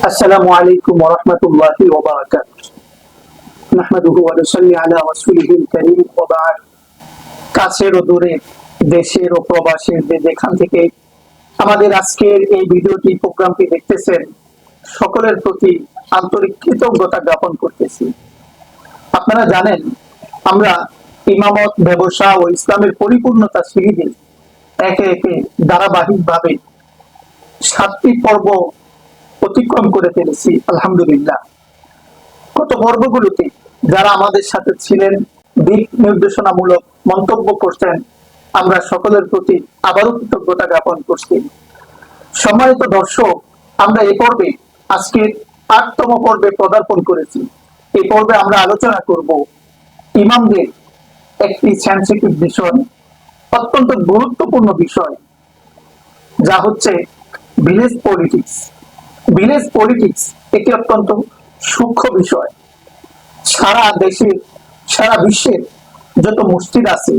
السلام عليكم ورحمة الله وبركاته نحمده ونصلي على رسوله الكريم وبعد কাছের ও দূরে দেশের ও প্রবাসের যে যেখান থেকে আমাদের আজকের এই ভিডিওটি প্রোগ্রামটি দেখতেছেন সকলের প্রতি আন্তরিক কৃতজ্ঞতা জ্ঞাপন করতেছি আপনারা জানেন আমরা ইমামত ব্যবসা ও ইসলামের পরিপূর্ণতা সিরিজে একে একে ধারাবাহিকভাবে সাতটি পর্ব অতিক্রম করে ফেলেছি, আলহামদুলিল্লাহ। গত পর্বগুলোতে যারা আমাদের সাথে ছিলেন, দিক নির্দেশনামূলক মন্তব্য করছেন, আমরা সকলের প্রতি আবারও কৃতজ্ঞতা জ্ঞাপন করছি। সম্মানিত দর্শক, আমরা এই পর্বে আজকে আটতম পর্বে পদার্পণ করেছি। এই পর্বে আমরা আলোচনা করব ইমামদের একটি সেন্সিটিভ বিষয়, অত্যন্ত গুরুত্বপূর্ণ বিষয়, যা হচ্ছে ভিলেজ পলিটিক্স ভিলেজ পলিটিক্স এটি অত্যন্ত সূক্ষ্ম বিষয়। সারা দেশের সারা বিশ্বের যত মসজিদ আছে,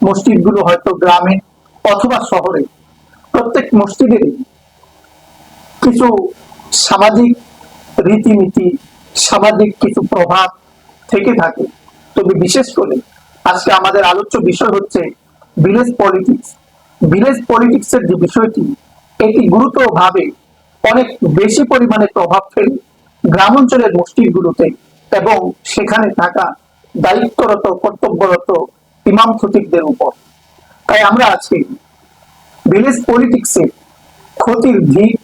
মসজিদগুলো হয়তো গ্রামে অথবা শহরে প্রত্যেক মসজিদেরই কিছু সামাজিক রীতিনীতি, সামাজিক কিছু প্রভাব থেকে থাকে। তবে বিশেষ করে আজকে আমাদের আলোচ্য বিষয় হচ্ছে ভিলেজ পলিটিক্স ভিলেজ পলিটিক্স এর যে বিষয়টি, এটি গুরুতরভাবে অনেক বেশি পরিমাণে প্রভাব ফেলে গ্রাম অঞ্চলের মসজিদগুলোতে এবং সেখানে থাকা দায়িত্বরত, কর্তব্যরত ইমাম খতিবদের উপর। তাই আমরা আজকে ভিলেজ পলিটিক্সের ক্ষতির দিক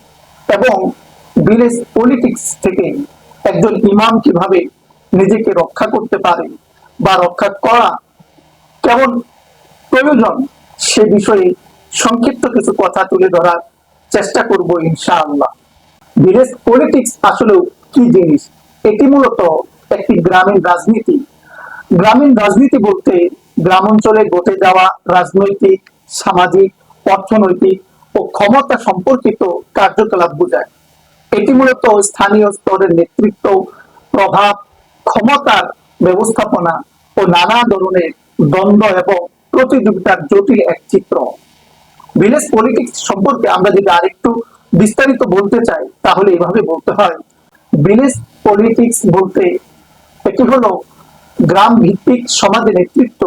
এবং ভিলেজ পলিটিক্স থেকে একজন ইমাম কীভাবে নিজেকে রক্ষা করতে পারে বা রক্ষা করা কেমন প্রয়োজন সে বিষয়ে সংক্ষিপ্ত কিছু কথা তুলে ধরার চেষ্টা করব ইনশাআল্লাহ। ভিলেজ পলিটিক্স আসলে কি জিনিস? এটি মূলত একটি গ্রামীণ রাজনীতি। গ্রামীণ রাজনীতি বলতে গ্রাম অঞ্চলে ঘটে যাওয়া রাজনৈতিক, সামাজিক, অর্থনৈতিক ও ক্ষমতা সম্পর্কিত কার্যকলাপ বোঝায়। এটি মূলত স্থানীয় স্তরের নেতৃত্ব, প্রভাব, ক্ষমতার ব্যবস্থাপনা ও নানা ধরনের দ্বন্দ্ব এবং প্রতিযোগিতার জটিল এক চিত্র। ভিলেজ পলিটিক্স সম্পর্কে আমরা যদি আরেকটু বিস্তারিত বলতে চাই, তাহলে এভাবে বলতে হয়। ভিলেজ পলিটিক্স বলতে এটি হলো গ্রাম ভিত্তিক সমাজের নেতৃত্ব,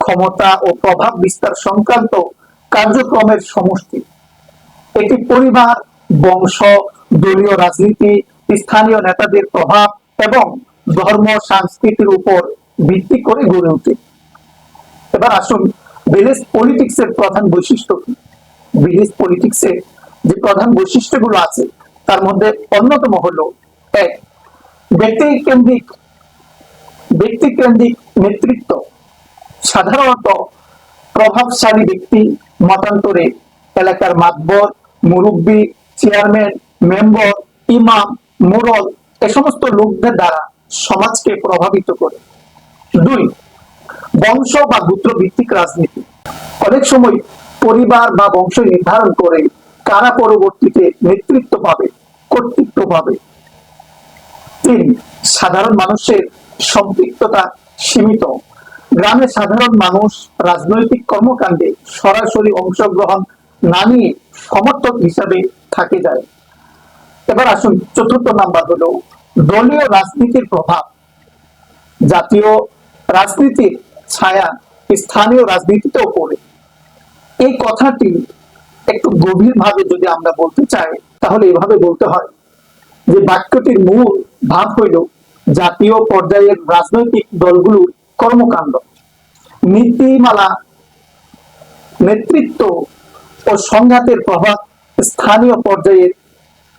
ক্ষমতা ও প্রভাব বিস্তার সংক্রান্ত কার্যক্রমের সমষ্টি। এটি পরিবার, বংশ, দলীয় রাজনীতি, স্থানীয় নেতাদের প্রভাব এবং ধর্ম, সংস্কৃতির উপর ভিত্তি করে গড়ে ওঠে। এবার আসুন ভিলেজ পলিটিক্স এর প্রধান বৈশিষ্ট্য কি? ভিলেজ পলিটিক্স এর যে প্রধান বৈশিষ্ট্যগুলো আছে, তার মধ্যে অন্যতম হলো, এক ব্যক্তি কেন্দ্রিক ব্যক্তি কেন্দ্রিক নেতৃত্ব সাধারণত প্রভাবশালী ব্যক্তি, মতান্তরে এলাকার মাতবর, মুরব্বী, চেয়ারম্যান, মেম্বর, ইমাম, মোরল, এ সমস্ত লোকদের দ্বারা সমাজকে প্রভাবিত করে। দুই বংশ বা গোত্র ভিত্তিক রাজনীতি। অনেক সময় পরিবার বা বংশ নির্ধারণ করে কারা পরবর্তীতে নেতৃত্ব পাবে, কর্তৃত্ব পাবে। তিন, সাধারণ মানুষের সম্পৃক্ততা সীমিত। গ্রামের সাধারণ মানুষ রাজনৈতিক কর্মকাণ্ডে সরাসরি অংশগ্রহণ না নিয়ে সমর্থক হিসাবে থাকে যায়। এবার আসুন চতুর্থ নাম্বার হলো দলীয় রাজনীতির প্রভাব। জাতীয় রাজনীতির ছায়া স্থানীয় রাজনীতিতেও পড়ে। এই কথাটি একটু গভীর ভাবে যদি আমরা বলতে চাই, তাহলে এভাবে বলতে হয় যে বাক্যটির মূল ভাব হইল জাতীয় পর্যায়ের রাজনৈতিক দলগুলোর কর্মকাণ্ড। নীতিমালা, নেতৃত্ব ও সংঘাতের প্রভাব স্থানীয় পর্যায়ে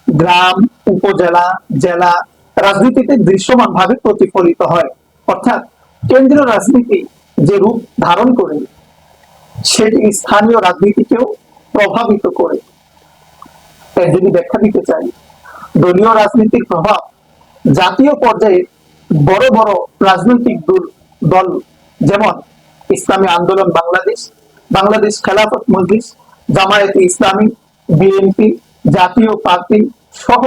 গ্রাম, উপজেলা, জেলা রাজনীতিতে দৃশ্যমান ভাবে প্রতিফলিত হয়। অর্থাৎ কেন্দ্রীয় রাজনীতি যে রূপ ধারণ করে, সেটি স্থানীয় রাজনীতিকেও প্রভাবিত করে। এর যদি ব্যাখ্যা দিতে চাই, দলীয় রাজনীতির প্রভাব জাতীয় পর্যায়ে বড় বড় রাজনৈতিক দল যেমন ইসলামী আন্দোলন বাংলাদেশ বাংলাদেশ খেলাফত মজলিস, জামায়াতে ইসলামী, বিএনপি, জাতীয় পার্টি সহ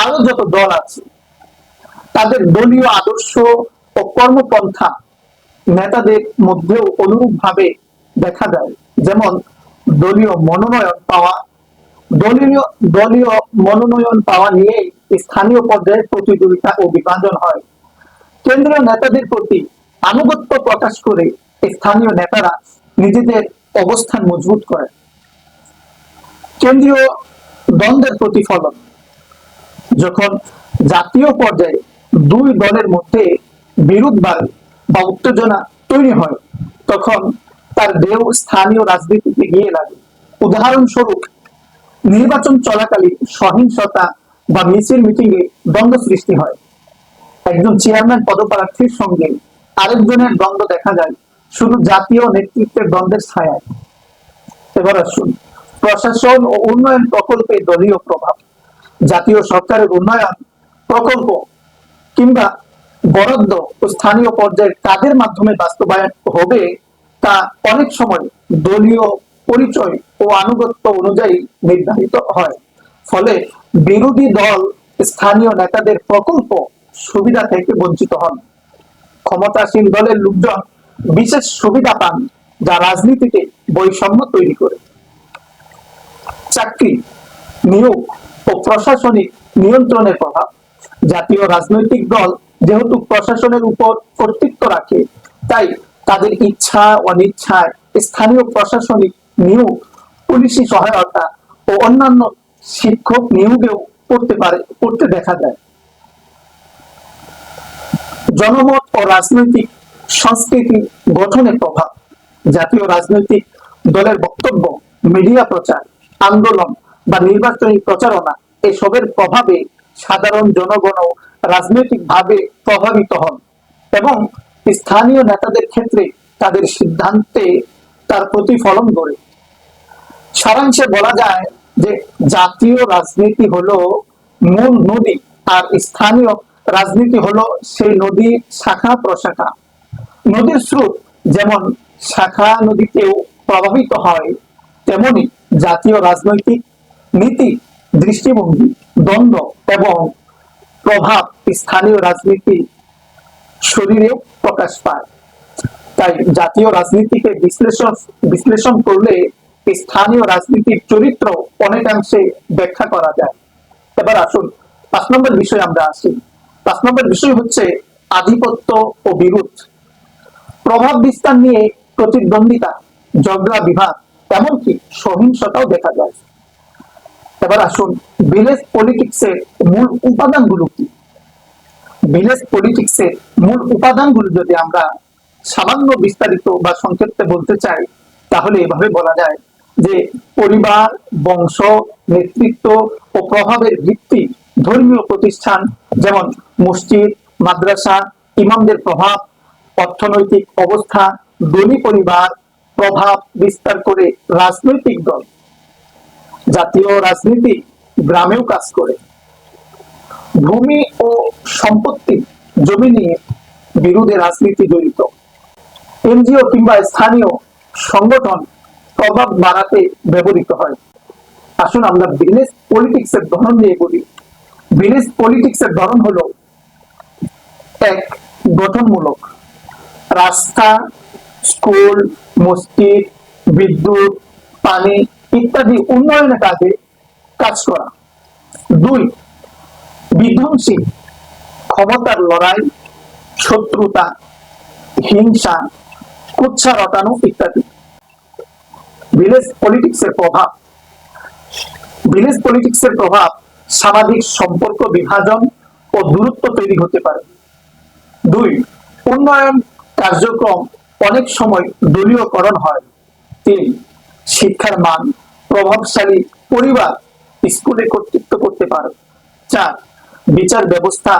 আরও যত দল আছে, তাদের দলীয় আদর্শ ও কর্মপন্থা নেতাদের মধ্যেও অনুরূপ ভাবে দেখা যায়। যেমন, দলীয় মনোনয়ন পাওয়া। দলীয় দলীয় মনোনয়ন পাওয়া নিয়ে স্থানীয় পর্যায়ে প্রতিযোগিতা ও বিভাজন হয়। কেন্দ্রীয় নেতাদের প্রতি আনুগত্য প্রকাশ করে স্থানীয় নেতারা নিজেদের অবস্থান মজবুত করে কেন্দ্রীয় দ্বন্দ্বের প্রতিফলন। যখন জাতীয় পর্যায়ে দুই দলের মধ্যে বিরোধ বাড়ে বা উত্তেজনা তৈরি হয়, তখন তার ঢেউ স্থানীয় রাজনীতিতে গিয়ে লাগে। উদাহরণস্বরূপ, নির্বাচন চলাকালীন সহিংসতা বা মিছিল মিটিং এ দ্বন্দ্ব সৃষ্টি হয়। একজন চেয়ারম্যান পদপ্রার্থীর সঙ্গে আরেকজনের দ্বন্দ্ব দেখা যায়, শুধু জাতীয় নেতৃত্বের দ্বন্দ্বের ছায়ায়। এবার আসুন, প্রশাসন ও উন্নয়ন প্রকল্পে দলীয় প্রভাব। জাতীয় সরকারের উন্নয়ন প্রকল্প কিংবা বরাদ্দ ও স্থানীয় পর্যায়ে কাদের মাধ্যমে বাস্তবায়ন হবে তা অনেক সময় দলীয় পরিচয় ও আনুগত্য অনুযায়ী নির্ধারিত হয়। ফলে বিরোধী দল স্থানীয় নেতাদের প্রকল্প সুবিধা থেকে বঞ্চিত হন। ক্ষমতাসীন দলের লোকজন বিশেষ সুবিধা পান যা রাজনীতিতে বৈষম্য তৈরি করে। চাকরি, নিয়োগ ও প্রশাসনিক নিয়ন্ত্রণের প্রভাব। জাতীয় রাজনৈতিক দল যেহেতু প্রশাসনের উপর কর্তৃত্ব রাখে, তাই তাদের ইচ্ছা, অনিচ্ছায় স্থানীয় প্রশাসনিক নিয়োগ, পুলিশি সহায়তা ও অন্যান্য শিক্ষক নিয়োগেও করতে পারে, করতে দেখা যায়। জনমত ও রাজনৈতিক সংস্কৃতি গঠনের প্রভাব। জাতীয় রাজনৈতিক দলের বক্তব্য, মিডিয়া প্রচার, আন্দোলন বা নির্বাচনী প্রচারণা, এসবের প্রভাবে সাধারণ জনগণও রাজনৈতিক ভাবে প্রভাবিত হন এবং স্থানীয় নেতাদের ক্ষেত্রে তাদের সিদ্ধান্তে তার প্রতিফলন করে সারাংশে বলা যায় যে জাতীয় রাজনীতি হলো মূল নদী আর স্থানীয় রাজনীতি হলো সেই নদী শাখা প্রশাখা। নদীর স্রোত যেমন শাখা নদীতেও প্রভাবিত হয়, তেমনি জাতীয় রাজনৈতিক নীতি দৃষ্টিভঙ্গি, দ্বন্দ্ব এবং প্রভাব স্থানীয় রাজনীতি শরীরে প্রকাশ পায়। তাই জাতীয় রাজনীতিকে বিশ্লেষণ বিশ্লেষণ করলে স্থানীয় রাজনীতির চরিত্র অনেকাংশে ব্যাখ্যা করা যায়। এবার আসুন, পাঁচ নম্বর বিষয় আমরা আসি। পাঁচ নম্বর বিষয় হচ্ছে আধিপত্য ও বিরোধ। প্রভাব বিস্তার নিয়ে প্রতিদ্বন্দ্বিতা, ঝগড়া বিভাগ এমনকি সহিংসতাও দেখা যায়। এবার আসুন ভিলেজ পলিটিক্সের মূল উপাদানগুলো কি? ভিলেজ পলিটিক্সের মূল উপাদানগুলো যদি আমরা সামান্য বিস্তারিত বা সংক্ষেপে বলতে চাই, তাহলে এভাবে বলা যায় যে পরিবার, বংশ, নেতৃত্ব ও প্রভাবের ভিত্তি ধর্মীয় প্রতিষ্ঠান যেমন মসজিদ, মাদ্রাসা, ইমামদের প্রভাব, অর্থনৈতিক অবস্থা দলি পরিবার, প্রভাব বিস্তার করে রাজনৈতিক দল জাতীয় রাজনীতি গ্রামেও কাজ করে। ভূমি ও সম্পত্তি জমি নিয়ে বিরোধে রাজনীতি জড়িত। এনজিও কিংবা স্থানীয় সংগঠন প্রভাব বাড়াতে ব্যবহৃত হয়। আসুন আমরা বিজনেস পলিটিক্স এর ধরন নিয়ে বলি। বিজনেস পলিটিক্স এর ধরন হলো এক গঠনমূলক। রাস্তা, স্কুল, মসজিদ, বিদ্যুৎ, পানি ইত্যাদি উন্নয়নের কাজে কাজ করা। দুই, বিধ্বংসী ক্ষমতার লড়াই, শত্রুতা, হিংসা কুচ্ছা রটানো ইত্যাদি। ভিলেজ পলিটিক্স এর প্রভাব। ভিলেজ পলিটিক্স এর প্রভাব সামাজিক সম্পর্ক বিভাজন ও দূরত্ব তৈরি হতে পারে। দুই, উন্নয়ন কার্যক্রম অনেক সময় দলীয়করণ হয়। তিন শিক্ষার মান প্রভাবশালী পরিবার স্কুলে কর্তৃত্ব করতে পারে। চার, বিচার ব্যবস্থা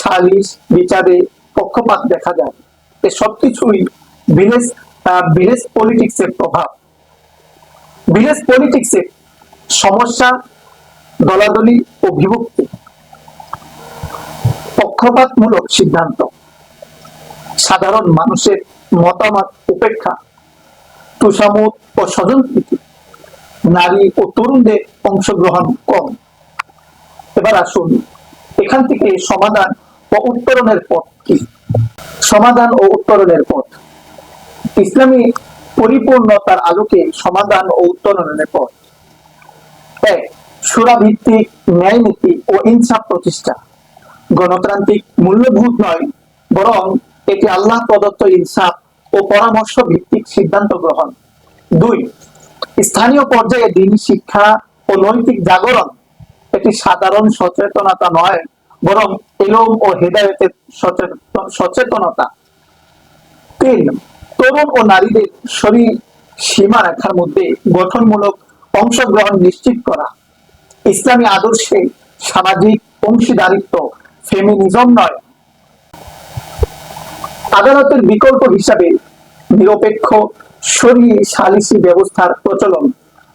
সালিশ বিচারে পক্ষপাত দেখা যায়। এ সবকিছুই ভিলেজ ভিলেজ পলিটিক্স এর প্রভাব। ভিলেজ পলিটিক্স এর সমস্যা, দলাদলি ও বিভক্তি পক্ষপাতমূলক সিদ্ধান্ত। সাধারণ মানুষের মতামত উপেক্ষা তুষামত ও স্বজনপ্রীতি নারী ও তরুণদের অংশগ্রহণ কম। এবার আসুন, এখান থেকে সমাধান ও উত্তরণের পথ কি? সমাধান ও উত্তরণের পথ। ইসলামী পরিপূর্ণতার আলোকে সমাধান ও উত্তরণের পথ। এক, সুরাভিত্তিক ন্যায় নীতি ও ইনসাফ প্রতিষ্ঠা। গণতান্ত্রিক মূল্যবোধ নয়, বরং এটি আল্লাহ প্রদত্ত ইনসাফ ও পরামর্শ ভিত্তিক সিদ্ধান্ত গ্রহণ। দুই, স্থানীয় পর্যায়ে দিন শিক্ষা ও নৈতিক জাগরণ এটি সাধারণ সচেতনতা নয়, বরং এলম ও হেদায়তের সচেতন সচেতনতা। তিন, তরুণ ও নারীদের শরীর সীমা রেখার মধ্যে গঠনমূলক অংশগ্রহণ নিশ্চিত করা। ইসলামী আদর্শে সামাজিক অংশীদারিত্ব ফেমিনিজম নয়। আদালতের বিকল্প হিসাবে নিরপেক্ষ সরিয়ে সালিসি ব্যবস্থার প্রচলন,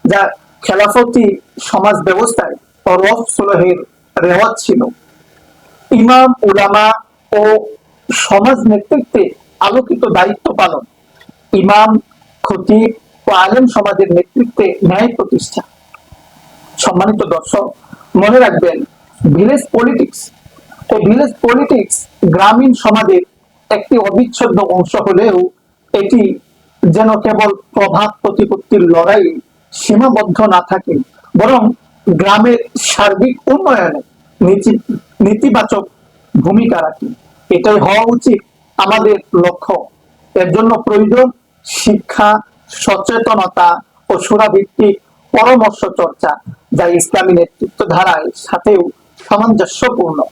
যা খেলাফতি সমাজ ব্যবস্থায় রফ সুলহের রেওয়াজ ছিল। ইমাম, উলামা ও সমাজ নেতৃত্বে আলোকিত দায়িত্ব পালন, ইমাম, খতিব ও আলেম সমাজের নেতৃত্বে ন্যায় প্রতিষ্ঠা। সম্মানিত দর্শক, মনে রাখবেন, ভিলেজ পলিটিক্স এই ভিলেজ পলিটিক্স গ্রামীণ সমাজের একটি অবিচ্ছেদ্য অংশ হলেও এটি যেন কেবল প্রভাব প্রতিপত্তির লড়াই সীমাবদ্ধ না থাকে, বরং গ্রামের সার্বিক উন্নয়নে নীতি- নেতিবাচক ভূমিকা রাখে। এটাই হওয়া উচিত আমাদের লক্ষ্য। এর জন্য প্রয়োজন শিক্ষা, সচেতনতা ও সুরাভিত্তিক পরামর্শ চর্চা, যা ইসলামী নেতৃত্ব ধারায় সাথেও সামঞ্জস্যপূর্ণ।